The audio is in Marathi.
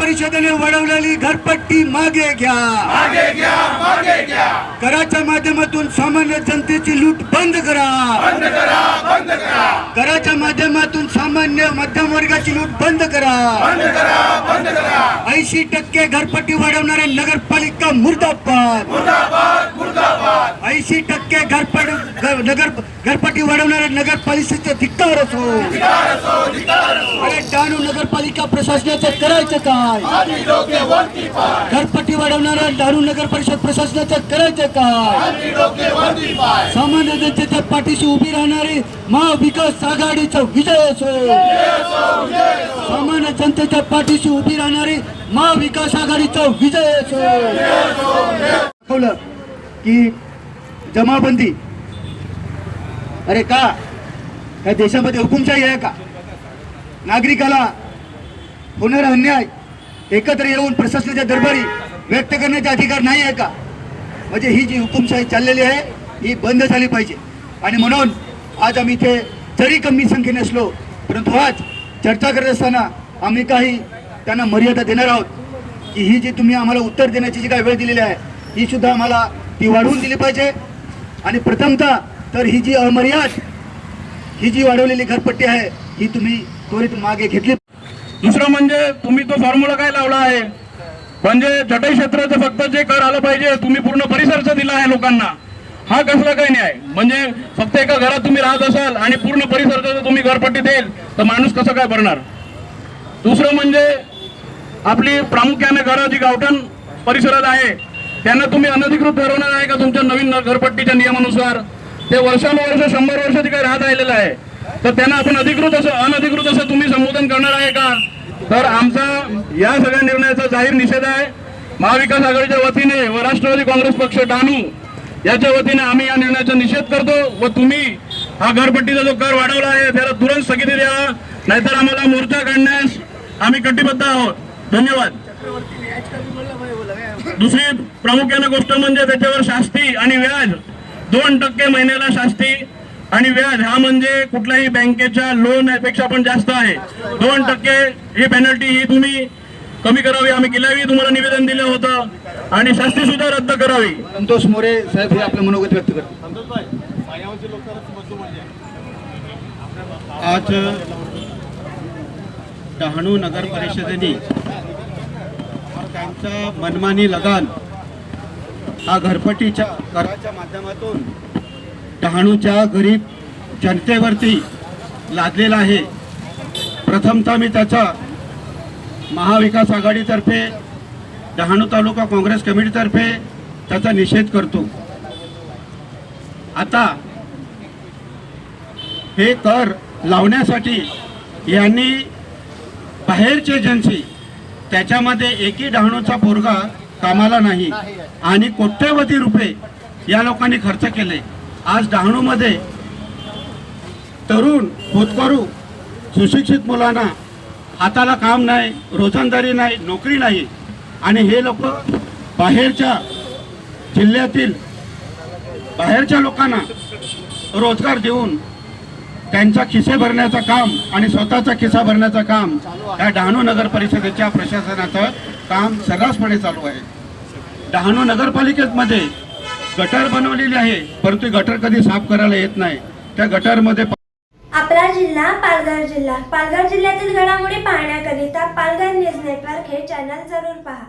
परिषदेने वळवलेली घरपट्टी मागे घ्या. मागे घ्या मागे घ्या. कराच्या माध्यमातून सामान्य जनतेची लूट बंद करा. बंद करा बंद करा. कराच्या माध्यमातून सामान्य मध्यम वर्गाची लूट बंद करा. बंद करा बंद करा. ऐंशी टक्के घरपट्टी वाढवणारे नगरपालिका मुर्दाबाद मुर्दाबाद. मुर्दाबाद. ऐंशी टक्के घरपट नगर घरपट्टी वाढवणाऱ्या नगरपालिकेचं धिक्कार असो. अरे डहाणू नगरपालिका प्रशासनाचं करायचं काय? घरपट्टी वाढवणाऱ्या डहाणू नगर परिषद प्रशासनाचं करायचं काय? सामान्य जनतेच्या पाठीशी उभी राहणारी महाविकास आघाडीचा विजय असो. सामान्य जनतेच्या पाठीशी उभी राहणारी महाविकास आघाडीचा विजय असो. दाखवलं की जमाबंदी अरे का? या देशामध्ये हुकुमशाही आहे का? नागरिकाला होणारा अन्याय एकत्र येऊन प्रशासनाच्या दरबारी व्यक्त करण्याचा अधिकार नाही आहे का? म्हणजे ही जी हुकुमशाही चाललेली आहे ही बंद झाली पाहिजे. आणि म्हणून आज आम्ही इथे जरी कमी संख्येने असलो परंतु आज चर्चा करत असताना आम्ही काही त्यांना मर्यादा देणार आहोत. की ही जी तुम्ही आम्हाला उत्तर देण्याची जी काही वेळ दिलेली आहे ही सुद्धा आम्हाला ती वाढवून दिली पाहिजे. आणि प्रथमतः तर ही जी अमर्याद ही जी वाढवलेली घरपट्टी आहे ही तुम्ही त्वरित मागे घेतली. दुसरं म्हणजे तुम्ही तो फॉर्म्युला काय लावला आहे? म्हणजे जटई क्षेत्राचं फक्त जे कर आलं पाहिजे तुम्ही पूर्ण परिसरचं दिला आहे लोकांना. हा कसला काही नाही म्हणजे फक्त एका घरात तुम्ही राहत असाल आणि पूर्ण परिसरचं जर तुम्ही घरपट्टी देईल तर माणूस कसं काय भरणार? दुसरं म्हणजे आपली प्रामुख्याने घरं जी गावठण परिसरात आहे. त्यांना तुम्ही अनधिकृत ठरवणार आहे का तुमच्या नवीन घरपट्टीच्या नियमानुसार? ते वर्षानुवर्ष शंभर वर्ष जे काही राहत राहिलेलं आहे. तर त्यांना आपण अधिकृत असं अनधिकृत असं तुम्ही संबोधन करणार आहे का? तर आमचा या सगळ्या निर्णयाचा जाहीर निषेध आहे. महाविकास आघाडीच्या वतीने व राष्ट्रवादी काँग्रेस पक्ष डानू याच्या वतीने आम्ही या निर्णयाचा निषेध करतो व तुम्ही हा घरपट्टीचा जो कर वाढवला आहे त्याला तुरंत स्थगिती द्यावा नाहीतर आम्हाला मोर्चा काढण्यास आम्ही कटिबद्ध आहोत. धन्यवाद. दुसरी प्रामुख्याने गोष्ट म्हणजे त्याच्यावर शास्ती आणि व्याज. दोन टक्के महिन्याला शास्ती आणि व्याज हा म्हणजे कुठल्याही बँकेच्या लोनपेक्षा पण जास्त आहे. दोन टक्के ही पेनल्टी ही तुम्ही कमी करावी आम्ही गेल्यावेळी तुम्हाला निवेदन दिलं होतं. आणि शास्ती सुद्धा रद्द करावी. संतोष मोरे साहेब हे आपलं मनोगत व्यक्त करतात. आज डहाणू नगर परिषदेने त्यांचा मनमानी लगान हा घरपट्टीच्या कराच्या माध्यमातून डहाणूच्या गरीब जनतेवरती लादलेला आहे. प्रथमतः मी त्याचा महाविकास आघाडीतर्फे डहाणू तालुका काँग्रेस कमिटीतर्फे त्याचा निषेध करतो. आता हे कर लावण्यासाठी यांनी बाहेरची एजन्सी त्याच्यामध्ये एकही डहाणूचा पोरगा कामाला नाही आणि कोट्यवधी रुपये या लोकांनी खर्च केले. आज डहाणूमध्ये तरुण होतकरू सुशिक्षित मुलांना हाताला काम नाही रोजंदारी नाही नोकरी नाही आणि हे लोक बाहेरच्या जिल्ह्यातील बाहेरच्या लोकांना रोजगार देऊन त्यांचा खिसे भरण्याचं काम आणि स्वतःचा खिसा भरण्याचं काम या डहाणू नगर परिषदेच्या प्रशासनाचं काम सर्रासपणे चालू आहे. डहाणू नगरपालिकेमध्ये गटर बनवलेली आहे परंतु गटर कधी साफ करायला येत नाही. त्या गटरमध्ये आपला जिल्हा पालघर जिल्हा. पालघर जिल्ह्यातील घडामोडी पाहण्याकरिता पालघर न्यूज नेटवर्क हे चॅनल जरूर पहा.